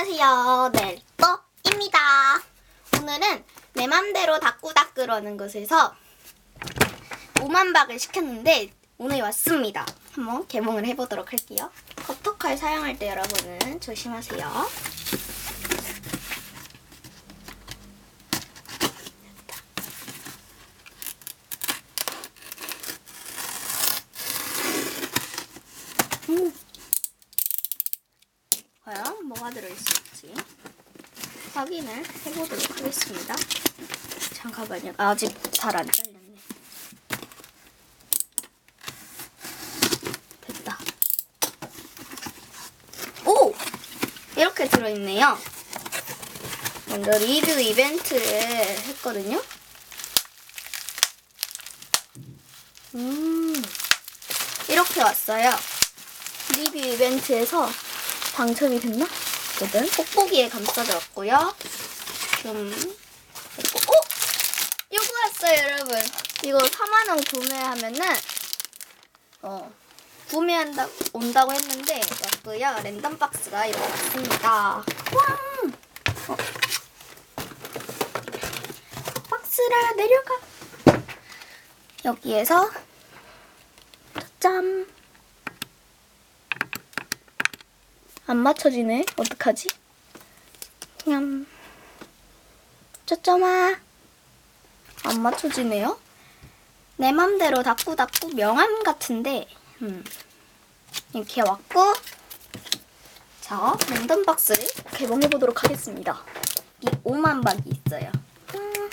안녕하세요. 넬또입니다. 오늘은 내 맘대로 닦구닦으라는 곳에서 5만 박을 시켰는데 오늘 왔습니다. 한번 개봉을 해보도록 할게요. 커터칼 사용할 때 여러분은 조심하세요. 음. 과연 뭐가 들어있을지 확인을 해보도록 하겠습니다. 잠깐만요. 아직 잘 안 잘렸네. 됐다. 오! 이렇게 들어있네요. 먼저 리뷰 이벤트를 했거든요. 음, 이렇게 왔어요. 리뷰 이벤트에서 당첨이 됐나? 어쨌든 뽁뽁이에 감싸졌고요. 좀 어? 이거 왔어요, 여러분. 이거 4만 원 구매하면은 어 구매한다 온다고 했는데 왔고요. 랜덤 박스가 이렇게 왔습니다. 와! 어. 박스라 내려가. 여기에서 안 맞춰지네. 어떡하지? 냠. 쪼쪼마. 안 맞춰지네요. 내 맘대로 닦고닦고 명함 같은데, 음. 이렇게 왔고, 자, 랜덤 박스를 개봉해 보도록 하겠습니다. 이 5만 박이 있어요. 음.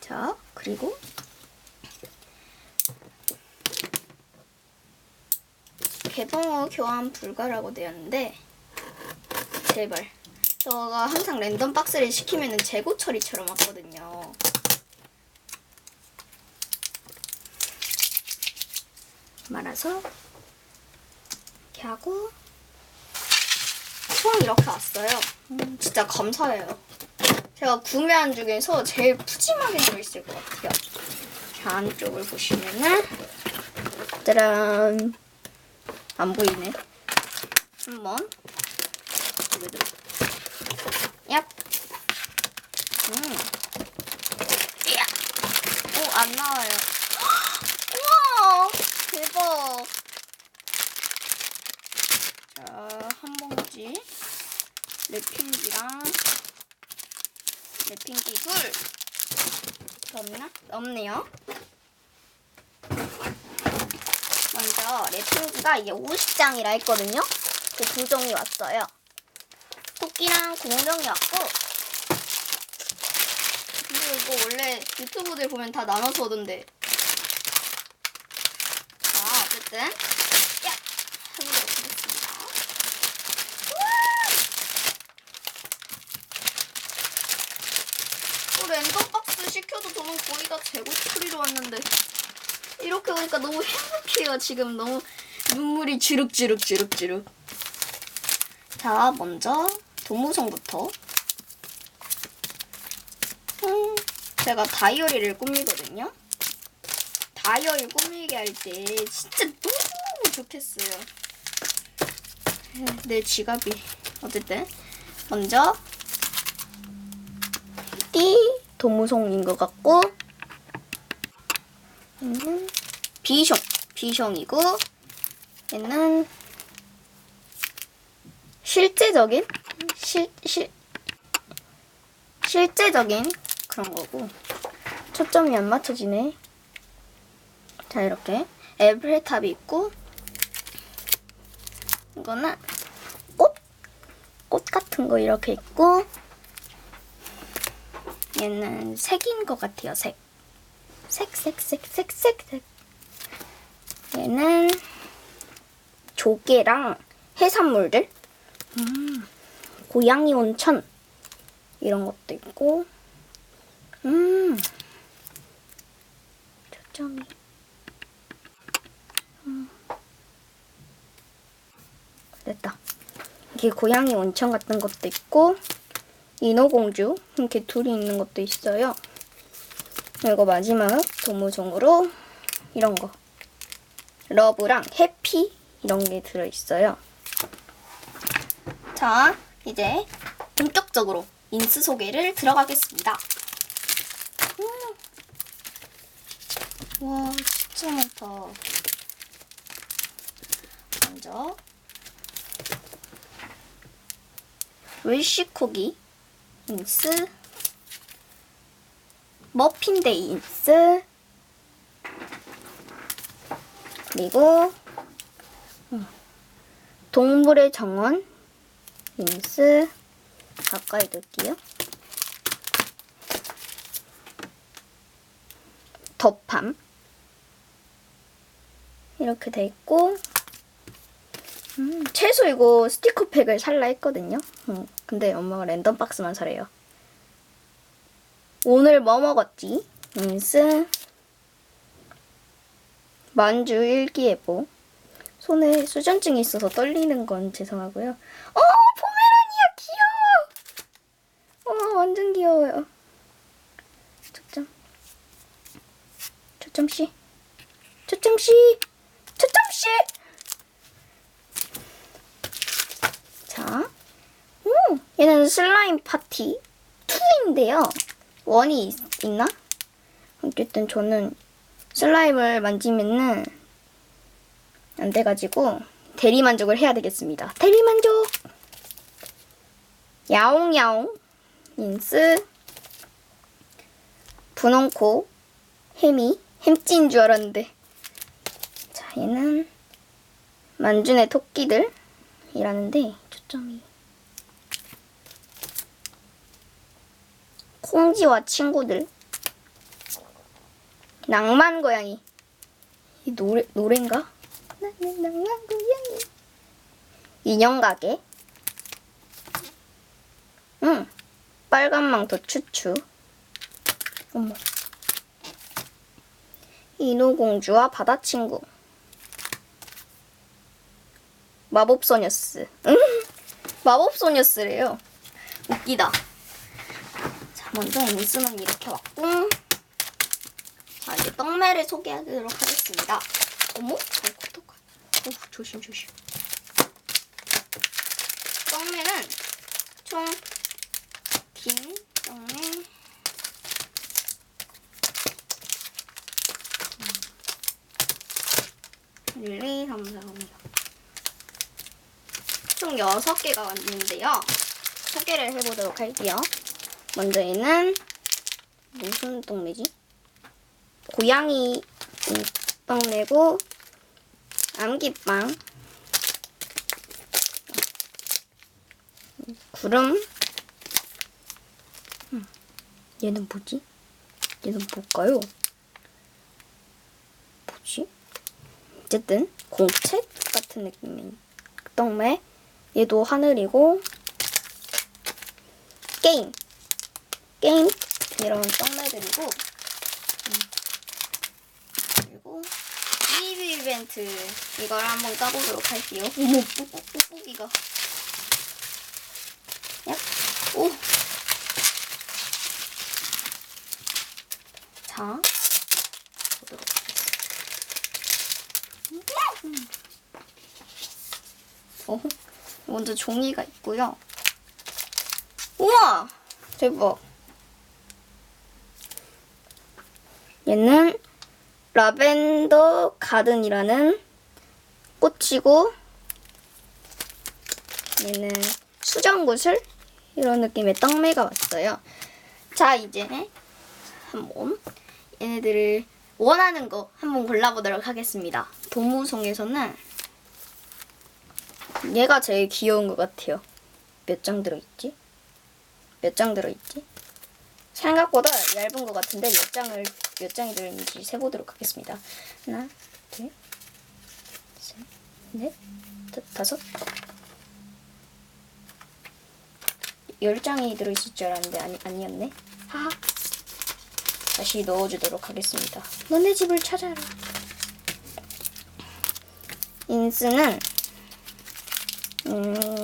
자, 그리고 개봉 후 교환 불가라고 되었는데 제발 저가 항상 랜덤 박스를 시키면은 재고 처리처럼 왔거든요. 말아서 이렇게 하고 총 이렇게 왔어요. 음, 진짜 감사해요. 제가 구매한 중에서 제일 푸짐하게 들어있을 것 같아요. 자, 안쪽을 보시면은 짜란 안 보이네. 한번 두고두고. 얍. 음. 이야. 오, 안 나와요. 우와, 대박. 자, 한 봉지 랩핑기랑 랩핑기 둘. 없나? 없네요. 먼저 랩핑기가 이게 50장이라 했거든요. 그두 종이 왔어요. 토끼랑 공룡이 왔고 근데 이거 원래 유튜브들 보면 다 나눠서 오던데 자 어쨌든 야! 해보도록 하겠습니다. 우와! 또 랜덤 박스 시켜도 저는 거의 다 재고 처리로 왔는데 이렇게 오니까 너무 행복해요. 지금 너무 눈물이 주룩주룩주룩주룩. 자, 먼저 도무성부터. 음, 제가 다이어리를 꾸미거든요. 다이어리 꾸미게 할 때 진짜 너무 좋겠어요. 내 지갑이. 어쨌든 먼저 띠 도무성인 것 같고 얘 는 비숑 비숑이고 얘는 실제적인 실, 실 실제적인 그런 거고 초점이 안 맞춰지네. 자 이렇게 에브레탑이 있고 이거는 꽃 꽃 같은 거 이렇게 있고 얘는 색인 것 같아요 색. 색, 색, 색, 색, 색, 색. 얘는 조개랑 해산물들. 음, 고양이 온천. 이런 것도 있고. 음, 초점이. 음. 됐다. 이게 고양이 온천 같은 것도 있고, 인어공주. 이렇게 둘이 있는 것도 있어요. 그리고 마지막 도무종으로 이런 거 러브랑 해피 이런 게 들어있어요. 자, 이제 본격적으로 인스 소개를 들어가겠습니다. 음. 와, 진짜 많다. 먼저 웰시코기 인스 머핀데이 인스 그리고 음, 동물의 정원 인스 가까이 넣을게요. 덮함 이렇게 돼 있고 음, 채소 이거 스티커팩을 살라 했거든요. 음, 근데 엄마가 랜덤 박스만 사래요. 오늘 뭐 먹었지? 인스 만주 일기예보 손에 수전증이 있어서 떨리는 건 죄송하고요. 어 포메라니아 귀여워. 어 완전 귀여워요. 초점 초점 씨 초점 씨 초점 씨. 자, 오 얘는 슬라임 파티 2인데요. 원이 있, 있나? 어쨌든 저는 슬라임을 만지면은 안 돼가지고 대리 만족을 해야 되겠습니다. 대리 만족! 야옹야옹. 인스. 분홍코. 햄이. 햄찌인 줄 알았는데. 자 얘는 만준의 토끼들이라는데 초점이. 콩지와 친구들 낭만 고양이. 이 노래 노래인가? 나는 낭만 고양이. 인형 가게? 응. 빨간 망토 추추. 어머. 인어공주와 바다 친구. 마법소녀스. 응? 마법소녀스래요. 웃기다. 자 먼저 인수는 이렇게 왔고 떡매를 소개하도록 하겠습니다. 어머? 어떡하. 어, 조심, 조심. 떡매는 총, 긴 떡매. 음. 1, 2, 3, 4, 5. 총 6개가 왔는데요. 소개를 해보도록 할게요. 먼저 얘는 무슨 떡매지? 고양이 빵 내고 암기빵 구름 음, 얘는 뭐지? 얘는 뭘까요? 뭐지? 어쨌든 공책 같은 느낌인 떡매 얘도 하늘이고 게임 게임 이런 떡매들이고 리뷰 이벤트 이걸 한번 까보도록 할게요. 어머 뽁뽁뽁뽁이가 야? 오. 자 보도록 하겠습니다. 어, 먼저 종이가 있고요. 우와 대박. 얘는 라벤더 가든이라는 꽃이고 얘는 수정구슬 이런 느낌의 떡매가 왔어요. 자 이제 한번 얘네들을 원하는 거 한번 골라보도록 하겠습니다. 도무송에서는 얘가 제일 귀여운 것 같아요. 몇 장 들어있지? 몇 장 들어있지? 생각보다 얇은 것 같은데 몇 장을 몇 장이 들어있는지 세보도록 하겠습니다. 하나, 둘, 셋, 넷, 다, 다섯, 열 장이 들어있을 줄 알았는데 아니 아니었네. 하하. 다시 넣어주도록 하겠습니다. 너네 집을 찾아라. 인스는 음.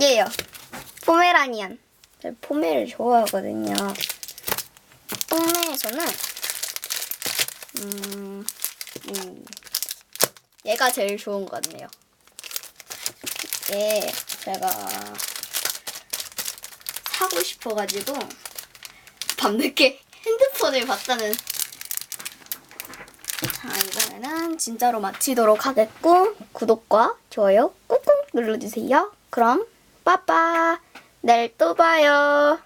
얘요. 포메라니안. 포메를 좋아하거든요. 중에서는 음, 음 얘가 제일 좋은 것 같네요. 이게 제가 사고 싶어가지고 밤늦게 핸드폰을 봤다는 자 이번에는 진짜로 마치도록 하겠고 구독과 좋아요 꾹꾹 눌러주세요. 그럼 빠빠 내일 또 봐요.